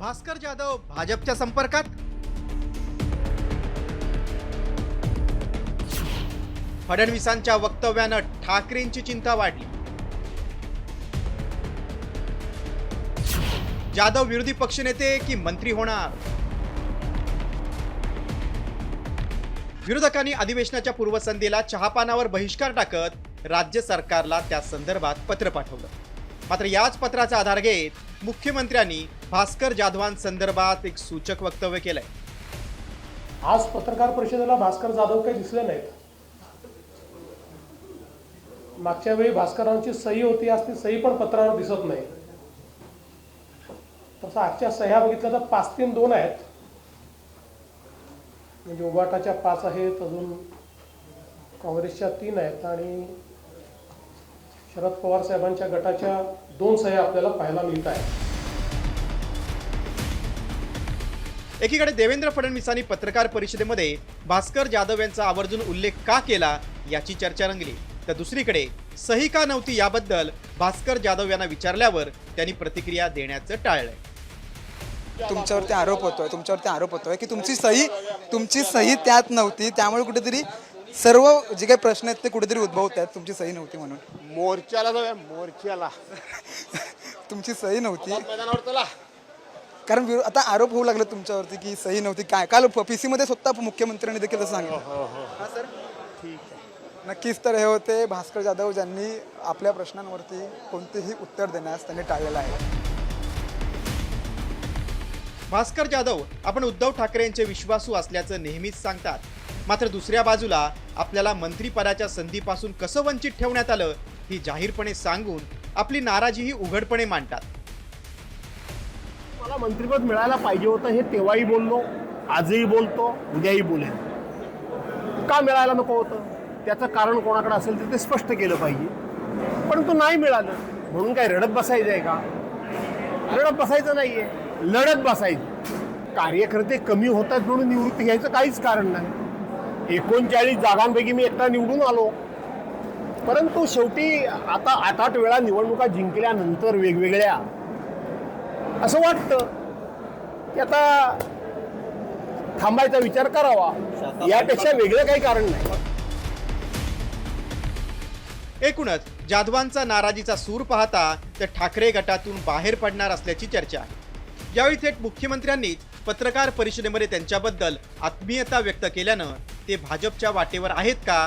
भास्कर जाधव भाजपच्या संपर्कात? फडणवीसांच्या वक्तव्यानं ठाकरेंची चिंता वाढली. जाधव विरोधी पक्षनेते की मंत्री होणार? विरोधकांनी अधिवेशनाच्या पूर्वसंध्येला चहापानावर बहिष्कार टाकत राज्य सरकारला त्या संदर्भात पत्र पाठवलं. मात्र याच पत्राचा आधार घेत मुख्यमंत्र्यांनी भास्कर जाधवांसंदर्भात एक सूचक वक्तव्य केलंय. आज पत्रकार परिषदेला भास्कर जाधव काही दिसले नाहीत. मागच्या वेळी भास्करांची सही होती आज ती सही पण पत्रावर दिसत नाही. तसं आजच्या सह्या बघितल्या तर पाच तीन दोन आहेत. म्हणजे उभाटाच्या पाच आहेत अजून काँग्रेसच्या तीन आहेत आणि शरद पवार साहेबांच्या गटाच्या दोन सह्या आपल्याला पाहायला मिळत आहेत. एकीकडे देवेंद्र फडणवीसांनी पत्रकार परिषदेमध्ये भास्कर जाधव यांचा आवर्जून उल्लेख का केला याची चर्चा रंगली. तर दुसरीकडे सही का नव्हती याबद्दल भास्कर जाधव यांना विचारल्यावर त्यांनी प्रतिक्रिया देण्याचं टाळलंय. तुमच्यावरती आरोप होतोय तुमच्यावरती आरोप होतोय की तुमची सही तुमची सही त्यात नव्हती त्यामुळे कुठेतरी सर्व जे काही प्रश्न आहेत ते कुठेतरी उद्भवत आहेत. तुमची सही नव्हती म्हणून. मोर्चाला जाऊया मोर्चाला. तुमची सही नव्हती. मैदानावर चला. कारण विरो- आता आरोप होऊ लागले तुमच्यावरती की सही नव्हती. काय काल पी सी मध्ये स्वतः मुख्यमंत्र्यांनी देखील असं सांगितलं. हा सर? नक्कीच तर हे होते भास्कर जाधव ज्यांनी आपल्या प्रश्नांवरती कोणतेही उत्तर देण्यास त्यांनी टाळलेलं आहे. भास्कर जाधव आपण उद्धव ठाकरे यांचे विश्वासू असल्याचं नेहमीच सांगतात. मात्र दुसऱ्या बाजूला आपल्याला मंत्रीपदाच्या संधीपासून कसं वंचित ठेवण्यात आलं ही जाहीरपणे सांगून आपली नाराजीही उघडपणे मांडतात. मला मंत्रिपद मिळायला पाहिजे होतं हे तेव्हाही बोललो आजही बोलतो उद्याही बोलेन. का मिळायला नको होतं? त्याचं कारण कोणाकडे असेल तर ते स्पष्ट केलं पाहिजे. परंतु नाही मिळालं म्हणून काय रडत बसायचं आहे का? रडत बसायचं नाहीये लढत बसायचं. कार्यकर्ते कमी होतात म्हणून निवृत्ती घ्यायचं काहीच कारण नाही. एकोणचाळीस जागांपैकी मी एकटा निवडून आलो. परंतु शेवटी आता आठ आठ वेळा निवडणुका जिंकल्यानंतर वेगवेगळ्या असं वाटतं की आता थांबायचा विचार करावा. यापेक्षा वेगळं काही कारण नाही. एकूणच जाधवांचा नाराजीचा सूर पाहता तर ठाकरे गटातून बाहेर पडणार असल्याची चर्चा. आहे यावेळी थेट मुख्यमंत्र्यांनीच पत्रकार परिषदेमध्ये त्यांच्याबद्दल आत्मीयता व्यक्त केल्यानं ते भाजपच्या वाटेवर आहेत का?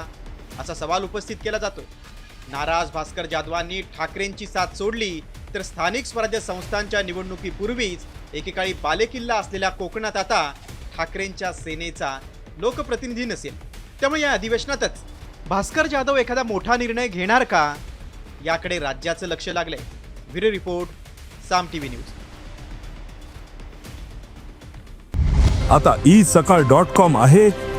असा सवाल उपस्थित केला जातो नाराज भास्कर जाधवांनी ठाकरेंची साथ सोडली तर स्थानिक स्वराज्य संस्थांच्या निवडणुकीपूर्वीच एकेकाळी बालेकिल्ला असलेल्या कोकणात आता ठाकरेंच्या सेनेचा लोकप्रतिनिधी नसेल. त्यामुळे या अधिवेशनातच भास्कर जाधव एखादा मोठा निर्णय घेणार का? याकडे राज्याचं लक्ष लागलंय. Video report Saam TV news. आता ई सकाळ डॉट कॉम आहे.